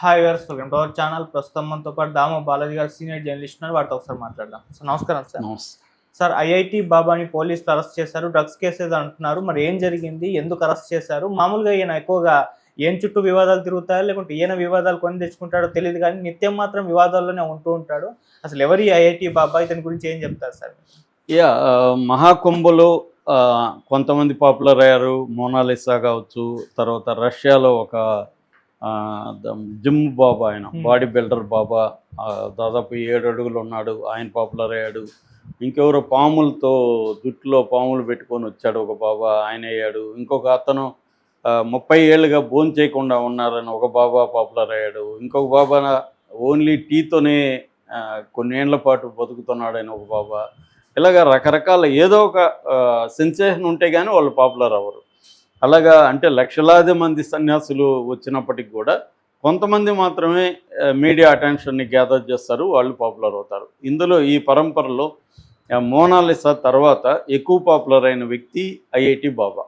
Hi గారు welcome to our channel. ప్రస్తుతం మనతో పాటు దామ బాలాజీ గారు సీనియర్ జర్నలిస్ట్ ఉన్నారు. వారితో ఒకసారి మాట్లాడదాం. సార్ నమస్కారం సార్. సార్ ఐఐటి బాబాని పోలీసులు అరెస్ట్ చేశారు. డ్రగ్స్ కేసెస్ అంటున్నారు. మరి ఏం జరిగింది? ఎందుకు అరెస్ట్ చేశారు? మామూలుగా ఈయన ఎక్కువగా ఏం చుట్టూ వివాదాలు తిరుగుతాయో లేకుంటే ఈయన వివాదాలు కొని తెచ్చుకుంటాడో తెలియదు కానీ నిత్యం మాత్రం వివాదాల్లోనే ఉంటూ ఉంటాడు. అసలు ఎవరి ఐఐటి బాబా? ఇతని గురించి ఏం చెప్తారు సార్? యా మహాకుంభలో కొంతమంది పాపులర్ అయ్యారు. మోనాలిసా కావచ్చు తర్వాత రష్యాలో ఒక జిమ్ బాబా ఆయన Hmm. బాడీ బిల్డర్ బాబా దాదాపు ఏడు అడుగులు ఉన్నాడు ఆయన పాపులర్ అయ్యాడు. ఇంకెవరో పాములతో జుట్టులో పాములు పెట్టుకొని వచ్చాడు ఒక బాబా ఆయన అయ్యాడు. ఇంకొక అతను ముప్పై ఏళ్ళుగా భోజనం చేయకుండా ఉన్నారని ఒక బాబా పాపులర్ అయ్యాడు. ఇంకొక బాబా ఓన్లీ టీతోనే కొన్నేళ్ళ పాటు బతుకుతున్నాడని ఒక బాబా. ఇలాగ రకరకాల ఏదో ఒక సెన్సేషన్ ఉంటే కానీ వాళ్ళు పాపులర్ అవ్వరు. అలాగా అంటే లక్షలాది మంది సన్యాసులు వచ్చినప్పటికి కూడా కొంతమంది మాత్రమే మీడియా అటెన్షన్ని గ్యాదర్ చేస్తారు వాళ్ళు పాపులర్ అవుతారు. ఇందులో ఈ పరంపరలో మోనాలిసా తర్వాత ఎక్కువ పాపులర్ అయిన వ్యక్తి ఐఐటి బాబా.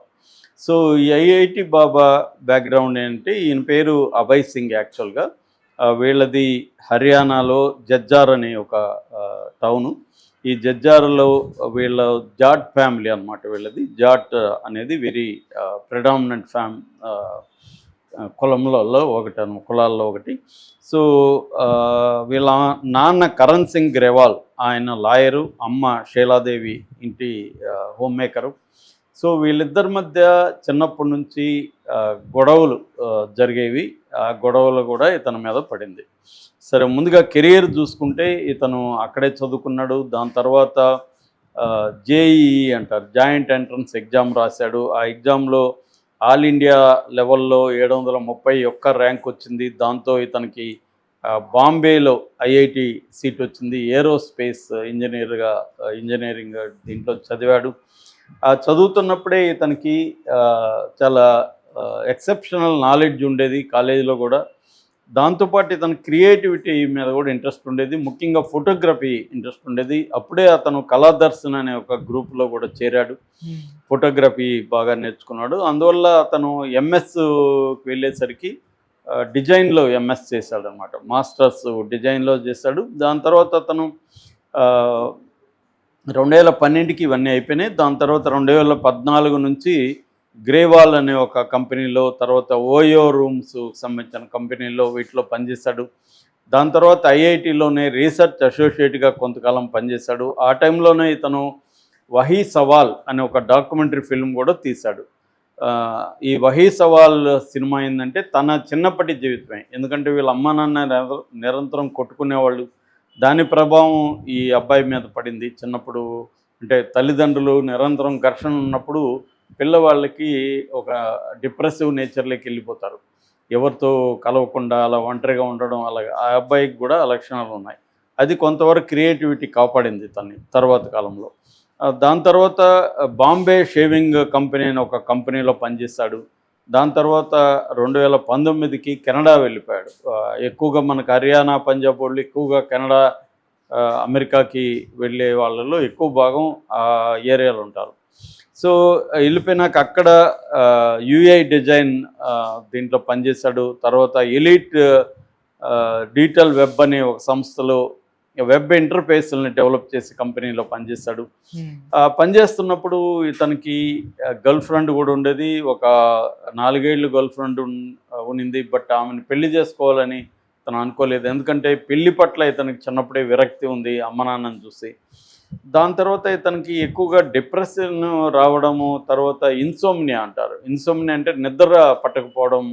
సో ఈ ఐఐటి బాబా బ్యాక్గ్రౌండ్ ఏంటంటే ఈయన పేరు అభయ్ సింగ్ యాక్చువల్గా. వీళ్ళది హర్యానాలో జజ్జార్ అనే ఒక టౌను. ఈ జడ్జారులో వీళ్ళ జాట్ ఫ్యామిలీ అన్నమాట వీళ్ళది. జాట్ అనేది వెరీ ప్రిడామినెంట్ ఫ్యామ్ కులంలో ఒకటి అన్న కులాల్లో ఒకటి. సో వీళ్ళ నాన్న కరణ్ సింగ్ గ్రేవాల్ ఆయన లాయరు అమ్మ శైలాదేవి ఇంటి హోమ్ మేకరు సో వీళ్ళిద్దరి మధ్య చిన్నప్పటి నుంచి గొడవలు జరిగేవి. ఆ గొడవలు కూడా ఇతని మీద పడింది. సరే ముందుగా కెరియర్ చూసుకుంటే ఇతను అక్కడే చదువుకున్నాడు. దాని తర్వాత జేఈఈ అంటారు. జాయింట్ ఎంట్రన్స్ ఎగ్జామ్ రాశాడు. ఆ ఎగ్జామ్లో ఆల్ ఇండియా లెవెల్లో ఏడు వందల ముప్పై ఒక్క ర్యాంక్ వచ్చింది. దాంతో ఇతనికి బాంబేలో ఐఐటి సీట్ వచ్చింది. ఏరోస్పేస్ ఇంజనీర్గా ఇంజనీరింగ్ దీంట్లో చదివాడు. ఆ చదువుతున్నప్పుడే ఇతనికి చాలా ఎక్సెప్షనల్ నాలెడ్జ్ ఉండేది కాలేజీలో కూడా. దాంతోపాటు ఇతను క్రియేటివిటీ మీద కూడా ఇంట్రెస్ట్ ఉండేది. ముఖ్యంగా ఫోటోగ్రఫీ ఇంట్రెస్ట్ ఉండేది. అప్పుడే అతను కళాదర్శన్ అనే ఒక గ్రూప్లో కూడా చేరాడు. ఫోటోగ్రఫీ బాగా నేర్చుకున్నాడు. అందువల్ల అతను ఎంఎస్కి వెళ్ళేసరికి డిజైన్లో ఎంఎస్ చేశాడు అనమాట మాస్టర్స్ డిజైన్లో చేశాడు. దాని తర్వాత అతను రెండు వేల పన్నెండుకి ఇవన్నీ అయిపోయినాయి. దాని తర్వాత రెండు వేల పద్నాలుగు నుంచి గ్రేవాల్ అనే ఒక కంపెనీలో తర్వాత ఓయో రూమ్స్ సంబంధించిన కంపెనీలో వీటిలో పనిచేశాడు. దాని తర్వాత ఐఐటిలోనే రీసెర్చ్ అసోసియేట్గా కొంతకాలం పనిచేశాడు. ఆ టైంలోనే ఇతను వహీ సవాల్ అనే ఒక డాక్యుమెంటరీ ఫిల్మ్ కూడా తీశాడు. ఈ వహీ సవాల్ సినిమా ఏంటంటే తన చిన్నప్పటి జీవితమే. ఎందుకంటే వీళ్ళ అమ్మ నాన్న నిర- నిరంతరం కొట్టుకునేవాళ్ళు. దాని ప్రభావం ఈ అబ్బాయి మీద పడింది. చిన్నప్పుడు అంటే తల్లిదండ్రులు నిరంతరం ఘర్షణ ఉన్నప్పుడు పిల్లవాళ్ళకి ఒక డిప్రెసివ్ నేచర్లోకి వెళ్ళిపోతారు. ఎవరితో కలవకుండా అలా ఒంటరిగా ఉండడం అలాగే ఆ అబ్బాయికి కూడా లక్షణాలు ఉన్నాయి. అది కొంతవరకు క్రియేటివిటీ కాపాడింది తన్ని తర్వాత కాలంలో. దాని తర్వాత బాంబే షేవింగ్ కంపెనీ అని ఒక కంపెనీలో పనిచేశాడు. దాని తర్వాత రెండు వేల పంతొమ్మిదికి కెనడా వెళ్ళిపోయాడు. ఎక్కువగా మనకు హర్యానా పంజాబ్ వాళ్ళు ఎక్కువగా కెనడా అమెరికాకి వెళ్ళే వాళ్ళలో ఎక్కువ భాగం ఆ ఏరియాలో ఉంటారు. సో వెళ్ళిపోయినాక అక్కడ యుఐ డిజైన్ దీంట్లో పనిచేశాడు. తర్వాత ఎలీట్ డిజిటల్ వెబ్ అనే ఒక సంస్థలో వెబ్ ఇంటర్ఫేస్ని డెవలప్ చేసే కంపెనీలో పనిచేశాడు. ఆ, పనిచేస్తున్నప్పుడు ఇతనికి గర్ల్ ఫ్రెండ్ కూడా ఉండేది. ఒక నాలుగేళ్ళు గర్ల్ ఫ్రెండ్ ఉన్నింది. బట్ ఆమెను పెళ్ళి చేసుకోవాలని తను అనుకోలేదు. ఎందుకంటే పెళ్ళి పట్ల ఇతనికి చిన్నప్పుడే విరక్తి ఉంది అమ్మ నాన్నని చూసి. దాని తర్వాత ఇతనికి ఎక్కువగా డిప్రెషన్ రావడము తర్వాత ఇన్సోమ్నియా అంటారు. ఇన్సోమ్నియా అంటే నిద్ర పట్టకపోవడం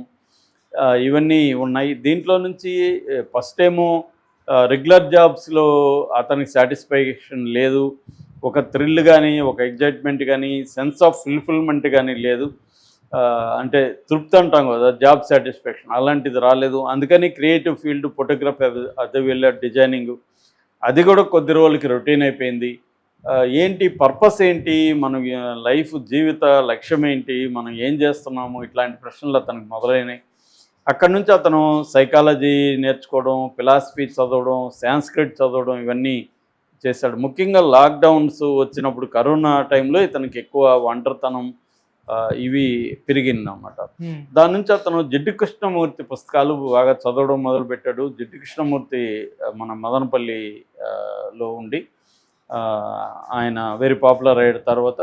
ఇవన్నీ ఉన్నాయి. దీంట్లో నుంచి ఫస్ట్ ఏమో రెగ్యులర్ జాబ్స్లో అతనికి సాటిస్ఫాక్షన్ లేదు. ఒక థ్రిల్ కానీ ఒక ఎగ్జైట్మెంట్ కానీ సెన్స్ ఆఫ్ ఫుల్ఫిల్మెంట్ కానీ లేదు. అంటే తృప్తి అంటాం కదా జాబ్ సాటిస్ఫాక్షన్ అలాంటిది రాలేదు. అందుకని క్రియేటివ్ ఫీల్డ్ ఫోటోగ్రఫీ అదే వెళ్ళే డిజైనింగ్ అది కూడా కొద్ది రోజులకి రొటీన్ అయిపోయింది. ఏంటి పర్పస్ ఏంటి? మన లైఫ్ జీవిత లక్ష్యం ఏంటి? మనం ఏం చేస్తున్నాము? ఇట్లాంటి ప్రశ్నలు అతనికి మొదలైనవి అక్కడ నుంచి అతను సైకాలజీ నేర్చుకోవడం ఫిలాసఫీ చదవడం సాంస్క్రిట్ చదవడం ఇవన్నీ చేశాడు. ముఖ్యంగా లాక్డౌన్స్ వచ్చినప్పుడు కరోనా టైంలో ఇతనికి ఎక్కువ ఒంటరితనం ఇవి పెరిగిందన్నమాట. ఉమ్, దాని నుంచి అతను జిడ్డు కృష్ణమూర్తి పుస్తకాలు బాగా చదవడం మొదలుపెట్టాడు. జిడ్డు కృష్ణమూర్తి మన మదనపల్లి ఆ, లో ఉండి ఆయన వెరీ పాపులర్ అయ్యాడు. తర్వాత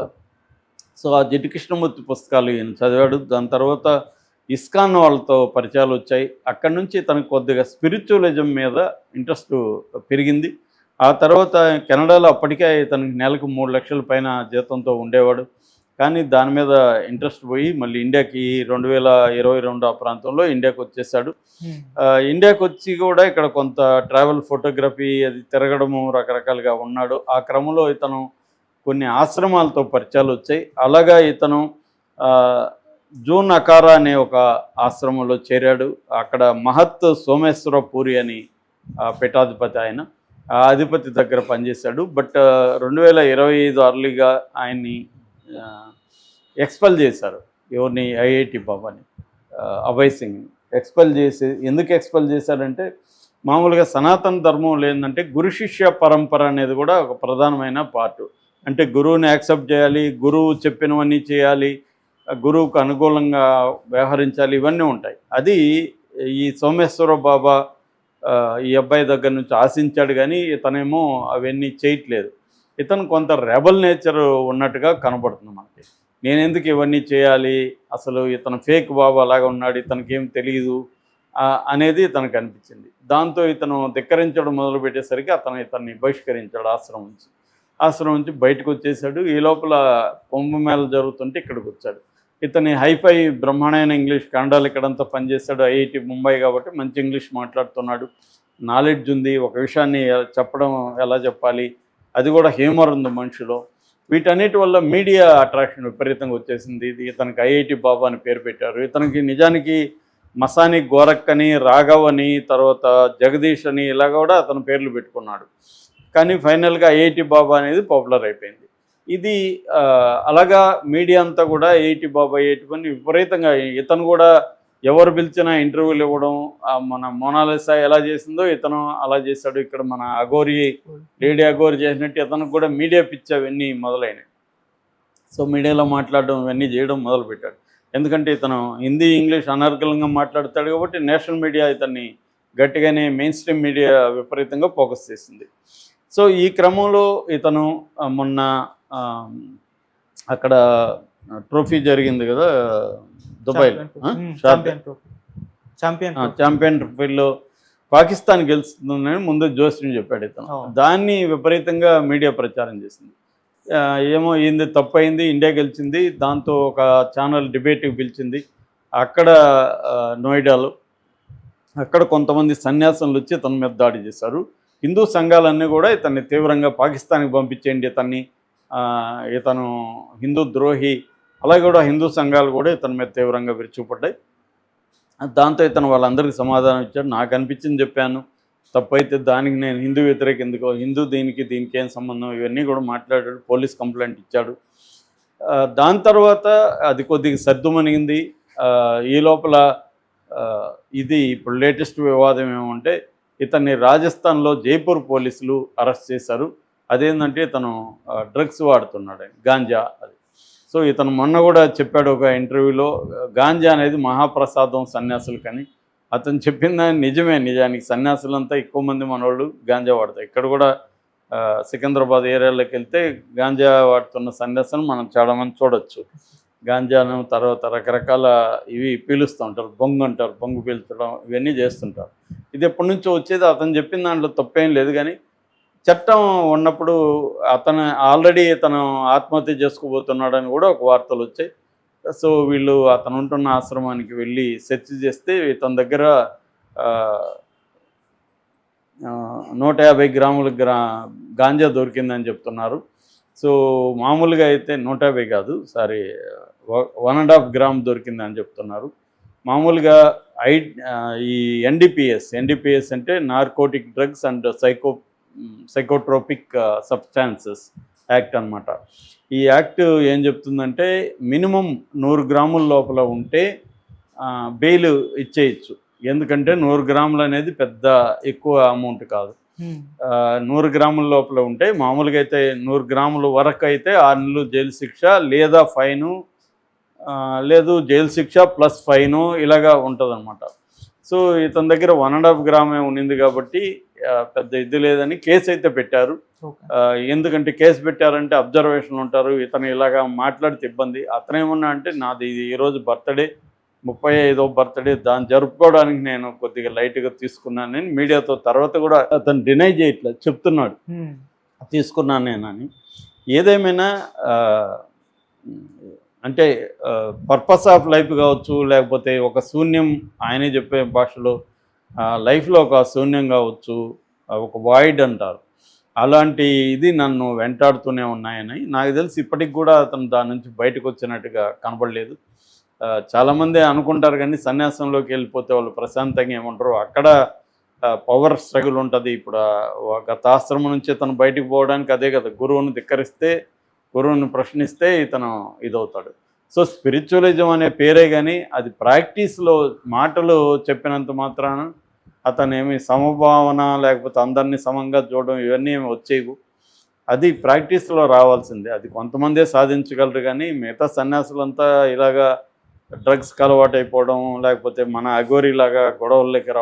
సో ఆ జిడ్డు కృష్ణమూర్తి పుస్తకాలు ఈయన చదివాడు. దాని తర్వాత ఇస్కాన్ వాళ్ళతో పరిచయాలు వచ్చాయి. అక్కడి నుంచి తనకు కొద్దిగా స్పిరిచువలిజం మీద ఇంట్రెస్ట్ పెరిగింది. ఆ తర్వాత కెనడాలో అప్పటికే తనకి నెలకు మూడు లక్షల పైన జీతంతో ఉండేవాడు. కానీ దాని మీద ఇంట్రెస్ట్ పోయి మళ్ళీ ఇండియాకి రెండు వేల ఇరవై రెండు ఆ ప్రాంతంలో ఇండియాకి వచ్చేసాడు. ఇండియాకి వచ్చి కూడా ఇక్కడ కొంత ట్రావెల్ ఫోటోగ్రఫీ అది తిరగడము రకరకాలుగా ఉన్నాడు. ఆ క్రమంలో ఇతను కొన్ని ఆశ్రమాలతో పరిచయాలు వచ్చాయి. అలాగా ఇతను జూన్ అకారా అనే ఒక ఆశ్రమంలో చేరాడు. అక్కడ మహత్ సోమేశ్వర పూరి అని పీఠాధిపతి ఆయన ఆ అధిపతి దగ్గర పనిచేశాడు. బట్ రెండు వేల ఇరవై ఐదు అర్లీగా ఆయన్ని ఎక్స్పెల్ చేశారు. ఎవరిని? ఐఐటి బాబాని అభయ్ సింగ్. ఎక్స్పెల్ చేసి ఎందుకు ఎక్స్పెల్ చేశారంటే మామూలుగా సనాతన ధర్మం ఏంటంటే గురు శిష్య పరంపర అనేది కూడా ఒక ప్రధానమైన పార్ట్. అంటే గురువుని యాక్సెప్ట్ చేయాలి గురువు చెప్పినవన్నీ చేయాలి ఆ గురువుకు అనుకూలంగా వ్యవహరించాలి ఇవన్నీ ఉంటాయి. అది ఈ సోమేశ్వర బాబా ఈ అబ్బాయి దగ్గర నుంచి ఆశించాడు కానీ తనేమో అవన్నీ చేయట్లేదు. ఇతను కొంత రెబల్ నేచర్ ఉన్నట్టుగా కనబడుతుంది మనకి. నేను ఎందుకు ఇవన్నీ చేయాలి? అసలు ఇతను ఫేక్ బాబు అలాగా ఉన్నాడు ఇతనికి ఏం తెలియదు అనేది ఇతనికి అనిపించింది. దాంతో ఇతను ధిక్కరించడం మొదలుపెట్టేసరికి అతను ఇతన్ని బహిష్కరించాడు ఆశ్రమం నుంచి. ఆశ్రమం నుంచి బయటకు వచ్చేసాడు. ఈ లోపల కుంభమేళ జరుగుతుంటే ఇక్కడికి వచ్చాడు. ఇతని హైఫై బ్రహ్మాండమైన ఇంగ్లీష్ కన్నడాలు ఇక్కడంతా పనిచేస్తాడు ఐఐటి ముంబై కాబట్టి మంచి ఇంగ్లీష్ మాట్లాడుతున్నాడు. నాలెడ్జ్ ఉంది. ఒక విషయాన్ని చెప్పడం ఎలా చెప్పాలి? అది కూడా హ్యూమర్ ఉంది మనిషిలో. వీటన్నిటి వల్ల మీడియా అట్రాక్షన్ విపరీతంగా వచ్చేసింది. ఇది ఇతనికి ఐఐటి బాబా అని పేరు పెట్టారు. ఇతనికి నిజానికి మసాని గోరక్ అని రాఘవ్ అని తర్వాత జగదీష్ అని ఇలా కూడా అతను పేర్లు పెట్టుకున్నాడు. కానీ ఫైనల్గా ఐఐటి బాబా అనేది పాపులర్ అయిపోయింది. ఇది అలాగా మీడియా అంతా కూడా ఐఐటి బాబా ఐఐటి పని విపరీతంగా ఇతను కూడా ఎవరు పిలిచినా ఇంటర్వ్యూలు ఇవ్వడం మన మోనాలిసా ఎలా చేసిందో ఇతను అలా చేశాడు. ఇక్కడ మన అఘోరి లేడీ అఘోరి చేసినట్టు ఇతనికి కూడా మీడియా పిచ్చి అవన్నీ మొదలైనవి. సో మీడియాలో మాట్లాడడం ఇవన్నీ చేయడం మొదలుపెట్టాడు. ఎందుకంటే ఇతను హిందీ ఇంగ్లీష్ అనర్గలంగా మాట్లాడతాడు కాబట్టి నేషనల్ మీడియా ఇతన్ని గట్టిగానే మెయిన్ స్ట్రీమ్ మీడియా విపరీతంగా ఫోకస్ చేసింది. సో ఈ క్రమంలో ఇతను మొన్న అక్కడ ట్రోఫీ జరిగింది కదా ఛాంపియన్ ఛాంపియన్ ట్రోఫీ. ఛాంపియన్ ట్రోఫీలో పాకిస్తాన్ గెలుస్తుందని ముందు జోస్యం చెప్పాడు ఇతను. దాన్ని విపరీతంగా మీడియా ప్రచారం చేసింది. ఏమో ఏంది తప్పు అయింది ఇండియా గెలిచింది దాంతో ఒక ఛానల్ డిబేట్కి పిలిచింది. అక్కడ నోయిడాలో అక్కడ కొంతమంది సన్యాసులు వచ్చి ఇతని మీద దాడి చేశారు. హిందూ సంఘాలన్నీ కూడా ఇతన్ని తీవ్రంగా పాకిస్తాన్కి పంపించేయండి ఇతన్ని ఇతను హిందూ ద్రోహి అలాగే కూడా హిందూ సంఘాలు కూడా ఇతని మీద తీవ్రంగా విరుచుకుపడ్డాయి దాంతో ఇతను వాళ్ళందరికీ సమాధానం ఇచ్చాడు. నాకు అనిపించింది చెప్పాను. తప్పైతే దానికి నేను హిందూ వ్యతిరేక ఎందుకో హిందూ దీనికి దీనికి ఏం సంబంధం? ఇవన్నీ కూడా మాట్లాడాడు. పోలీస్ కంప్లైంట్ ఇచ్చాడు. దాని తర్వాత అది కొద్దిగా సర్దుమణిగింది. ఈ లోపల ఇది ఇప్పుడు లేటెస్ట్ వివాదం ఏమంటే ఇతన్ని రాజస్థాన్లో జైపూర్ పోలీసులు అరెస్ట్ చేశారు. అదేంటంటే ఇతను డ్రగ్స్ వాడుతున్నాడు గాంజా అది. సో ఇతను మొన్న కూడా చెప్పాడు ఒక ఇంటర్వ్యూలో గాంజా అనేది మహాప్రసాదం సన్యాసులకని అతను చెప్పిన దాని నిజమే నిజానికి సన్యాసులంతా ఎక్కువ మంది మనోళ్ళు గాంజా వాడతారు. ఇక్కడ కూడా సికింద్రాబాద్ ఏరియాలోకి వెళ్తే గాంజా వాడుతున్న సన్యాసులు మనం చాలామంది చూడొచ్చు. గాంజాను తర్వాత రకరకాల ఇవి పీలుస్తూ ఉంటారు బొంగు అంటారు బొంగు పీల్చడం ఇవన్నీ చేస్తుంటారు. ఇది ఎప్పటి నుంచో వచ్చేది అతను చెప్పిన దాంట్లో తప్పేం లేదు కానీ చట్టం ఉన్నప్పుడు అతను ఆల్రెడీ తను ఆత్మహత్య చేసుకోబోతున్నాడని కూడా ఒక వార్తలు వచ్చాయి. సో వీళ్ళు అతను ఉంటున్న ఆశ్రమానికి వెళ్ళి సెర్చ్ చేస్తే తన దగ్గర నూట యాభై గ్రాముల గ్రా గాంజా దొరికిందని చెప్తున్నారు. సో మామూలుగా అయితే నూట యాభై కాదు sorry one and half gram దొరికిందని చెప్తున్నారు. మామూలుగా ఐ ఈ ఎన్డీపీఎస్ ఎన్డీపీఎస్ అంటే narcotic drugs and psycho psychotropic substances act అన్నమాట. ఈ యాక్ట్ ఏం చెప్తుందంటే మినిమం నూరు గ్రాముల లోపల ఉంటే బెయిల్ ఇచ్చేయచ్చు. ఎందుకంటే నూరు గ్రాములు అనేది పెద్ద ఎక్కువ అమౌంట్ కాదు. నూరు గ్రాముల లోపల ఉంటే మామూలుగా అయితే నూరు గ్రాముల వరకు అయితే ఆరు నెలలు జైలు శిక్ష లేదా ఫైను లేదు జైలు శిక్ష ప్లస్ ఫైన్ ఇలాగా ఉంటుందన్నమాట. సో ఇతని దగ్గర వన్ అండ్ హాఫ్ గ్రామే ఉండింది కాబట్టి పెద్ద ఇది లేదని కేసు అయితే పెట్టారు. ఎందుకంటే కేసు పెట్టారంటే అబ్జర్వేషన్ ఉంటారు. ఇతను ఇలాగా మాట్లాడితే ఇబ్బంది. అతను ఏమన్నా అంటే నాది ఇది ఈరోజు బర్త్డే ముప్పై ఐదో బర్త్డే దాన్ని జరుపుకోవడానికి నేను కొద్దిగా లైట్గా తీసుకున్నానని మీడియాతో తర్వాత కూడా అతను డినై చేయట్లేదు చెప్తున్నాడు. తీసుకున్నాను నేనని ఏదేమైనా అంటే పర్పస్ ఆఫ్ లైఫ్ కావచ్చు లేకపోతే ఒక శూన్యం ఆయనే చెప్పే భాషలో లైఫ్లో ఒక శూన్యం కావచ్చు ఒక వాయిడ్ అంటారు. అలాంటి ఇది నన్ను వెంటాడుతూనే ఉన్నాయని నాకు తెలిసి ఇప్పటికి కూడా అతను దాని నుంచి బయటకు వచ్చినట్టుగా కనబడలేదు. చాలామంది అనుకుంటారు కానీ సన్యాసంలోకి వెళ్ళిపోతే వాళ్ళు ప్రశాంతంగా ఏమంటారు అక్కడ పవర్ స్ట్రగుల్ ఉంటుంది. ఇప్పుడు గత ఆశ్రమం నుంచి తను బయటకు పోవడానికి అదే కదా గురువును ధిక్కరిస్తే గురువుని ప్రశ్నిస్తే ఇతను ఇదవుతాడు. సో స్పిరిచువలిజం అనే పేరే కానీ అది ప్రాక్టీస్లో మాటలు చెప్పినంత మాత్రాన అతనేమి సమభావన లేకపోతే అందరినీ సమంగా చూడడం ఇవన్నీ ఏమి వచ్చేవు అది ప్రాక్టీస్లో రావాల్సిందే. అది కొంతమందే సాధించగలరు కానీ మిగతా సన్యాసులంతా ఇలాగా డ్రగ్స్కి అలవాటు అయిపోవడం లేకపోతే మన అఘోరీలాగా గొడవల్లోకి రావడం